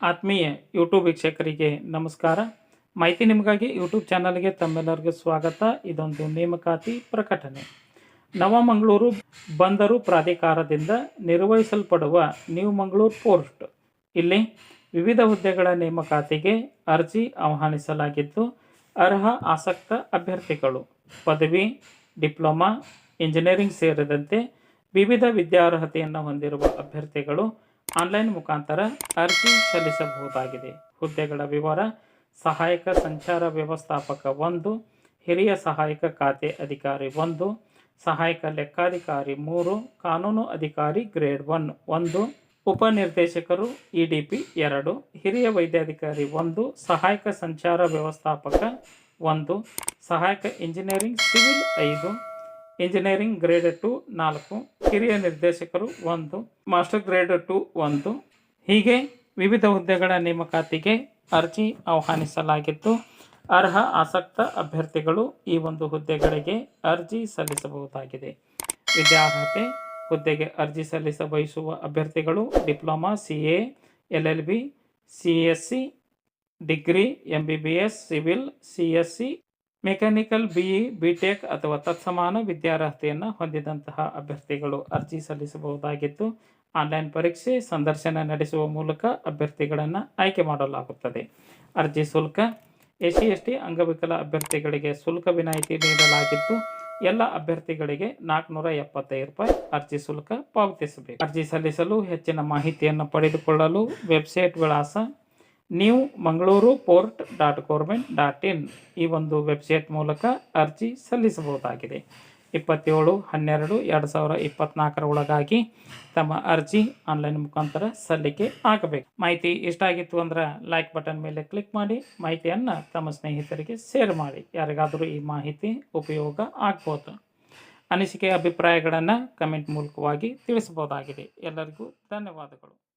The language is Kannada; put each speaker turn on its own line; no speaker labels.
ಆತ್ಮೀಯ ಯೂಟ್ಯೂಬ್ ವೀಕ್ಷಕರಿಗೆ ನಮಸ್ಕಾರ. ಮಾಹಿತಿ ನಿಮಗಾಗಿ ಯೂಟ್ಯೂಬ್ ಚಾನಲ್ಗೆ ತಮ್ಮೆಲ್ಲರಿಗೂ ಸ್ವಾಗತ. ಇದೊಂದು ನೇಮಕಾತಿ ಪ್ರಕಟಣೆ. ನವಮಂಗಳೂರು ಬಂದರು ಪ್ರಾಧಿಕಾರದಿಂದ ನಿರ್ವಹಿಸಲ್ಪಡುವ ನ್ಯೂ ಮಂಗಳೂರು ಪೋರ್ಟ್ ಇಲ್ಲಿ ವಿವಿಧ ಹುದ್ದೆಗಳ ನೇಮಕಾತಿಗೆ ಅರ್ಜಿ ಆಹ್ವಾನಿಸಲಾಗಿದ್ದು, ಅರ್ಹ ಆಸಕ್ತ ಅಭ್ಯರ್ಥಿಗಳು, ಪದವಿ, ಡಿಪ್ಲೊಮಾ, ಇಂಜಿನಿಯರಿಂಗ್ ಸೇರಿದಂತೆ ವಿವಿಧ ವಿದ್ಯಾರ್ಹತೆಯನ್ನು ಹೊಂದಿರುವ ಅಭ್ಯರ್ಥಿಗಳು ಆನ್ಲೈನ್ ಮುಖಾಂತರ ಅರ್ಜಿ ಸಲ್ಲಿಸಬಹುದಾಗಿದೆ. ಹುದ್ದೆಗಳ ವಿವರ, ಸಹಾಯಕ ಸಂಚಾರ ವ್ಯವಸ್ಥಾಪಕ ಒಂದು, ಹಿರಿಯ ಸಹಾಯಕ ಖಾತೆ ಅಧಿಕಾರಿ ಒಂದು, ಸಹಾಯಕ ಲೆಕ್ಕಾಧಿಕಾರಿ ಮೂರು, ಕಾನೂನು ಅಧಿಕಾರಿ ಗ್ರೇಡ್ ಒನ್ ಒಂದು ಉಪನಿರ್ದೇಶಕರು ಇ ಡಿ ಪಿ ಎರಡು, ಹಿರಿಯ ವೈದ್ಯಾಧಿಕಾರಿ ಒಂದು, ಸಹಾಯಕ ಸಂಚಾರ ವ್ಯವಸ್ಥಾಪಕ ಒಂದು, ಸಹಾಯಕ ಇಂಜಿನಿಯರಿಂಗ್ ಸಿವಿಲ್ ಐದು, ಇಂಜಿನಿಯರಿಂಗ್ ಗ್ರೇಡ್ ಟು ನಾಲ್ಕು ಹಿರಿಯ ನಿರ್ದೇಶಕರು ಒಂದು, ಮಾಸ್ಟರ್ ಗ್ರೇಡ್ ಟು ಒಂದು. ಹೀಗೆ ವಿವಿಧ ಹುದ್ದೆಗಳ ನೇಮಕಾತಿಗೆ ಅರ್ಜಿ ಆಹ್ವಾನಿಸಲಾಗಿದ್ದು, ಅರ್ಹ ಆಸಕ್ತ ಅಭ್ಯರ್ಥಿಗಳು ಈ ಒಂದು ಹುದ್ದೆಗಳಿಗೆ ಅರ್ಜಿ ಸಲ್ಲಿಸಬಹುದಾಗಿದೆ. ವಿದ್ಯಾರ್ಹತೆ, ಹುದ್ದೆಗೆ ಅರ್ಜಿ ಸಲ್ಲಿಸ ಬಯಸುವ ಅಭ್ಯರ್ಥಿಗಳು diploma C A L L B C S C degree M B B S civil C S C mechanical B E B tech ಅಥವಾ ತತ್ಸಮಾನ ವಿದ್ಯಾರ್ಹತೆಯನ್ನು ಹೊಂದಿದಂತಹ ಅಭ್ಯರ್ಥಿಗಳು ಅರ್ಜಿ ಸಲ್ಲಿಸಬಹುದಾಗಿದ್ದು ಆನ್ಲೈನ್ ಪರೀಕ್ಷೆ, ಸಂದರ್ಶನ ನಡೆಸುವ ಮೂಲಕ ಅಭ್ಯರ್ಥಿಗಳನ್ನು ಆಯ್ಕೆ ಮಾಡಲಾಗುತ್ತದೆ. ಅರ್ಜಿ ಶುಲ್ಕ ಎಸ್ ಸಿ ಎಸ್ ಟಿ ಅಂಗವಿಕಲ ಅಭ್ಯರ್ಥಿಗಳಿಗೆ ಶುಲ್ಕ ವಿನಾಯಿತಿ ನೀಡಲಾಗಿದ್ದು ಎಲ್ಲ ಅಭ್ಯರ್ಥಿಗಳಿಗೆ ನಾಲ್ಕುನೂರ ಎಪ್ಪತ್ತೈದು ರೂಪಾಯಿ ಅರ್ಜಿ ಶುಲ್ಕ ಪಾವತಿಸಬೇಕು. ಅರ್ಜಿ ಸಲ್ಲಿಸಲು ಹೆಚ್ಚಿನ ಮಾಹಿತಿಯನ್ನು ಪಡೆದುಕೊಳ್ಳಲು ವೆಬ್ಸೈಟ್ ವಿಳಾಸ ನೀವು Mangaluru port dot government dot in ಈ ಒಂದು ವೆಬ್ಸೈಟ್ ಮೂಲಕ ಅರ್ಜಿ ಸಲ್ಲಿಸಬಹುದಾಗಿದೆ. ಇಪ್ಪತ್ತೇಳು, ಹನ್ನೆರಡು, ಎರಡು ಸಾವಿರ ಇಪ್ಪತ್ನಾಲ್ಕರ ಒಳಗಾಗಿ ತಮ್ಮ ಅರ್ಜಿ ಆನ್ಲೈನ್ ಮುಖಾಂತರ ಸಲ್ಲಿಕೆ ಆಗಬೇಕು. ಮಾಹಿತಿ ಇಷ್ಟ ಆಗಿತ್ತು ಅಂದ್ರೆ ಲೈಕ್ ಬಟನ್ ಮೇಲೆ ಕ್ಲಿಕ್ ಮಾಡಿ, ಮಾಹಿತಿಯನ್ನು ತಮ್ಮ ಸ್ನೇಹಿತರಿಗೆ ಶೇರ್ ಮಾಡಿ. ಯಾರಿಗಾದರೂ ಈ ಮಾಹಿತಿ ಉಪಯೋಗ ಆಗ್ಬೋದು. ಅನಿಸಿಕೆ, ಅಭಿಪ್ರಾಯಗಳನ್ನು ಕಮೆಂಟ್ ಮೂಲಕವಾಗಿ ತಿಳಿಸಬಹುದಾಗಿದೆ. ಎಲ್ಲರಿಗೂ ಧನ್ಯವಾದಗಳು.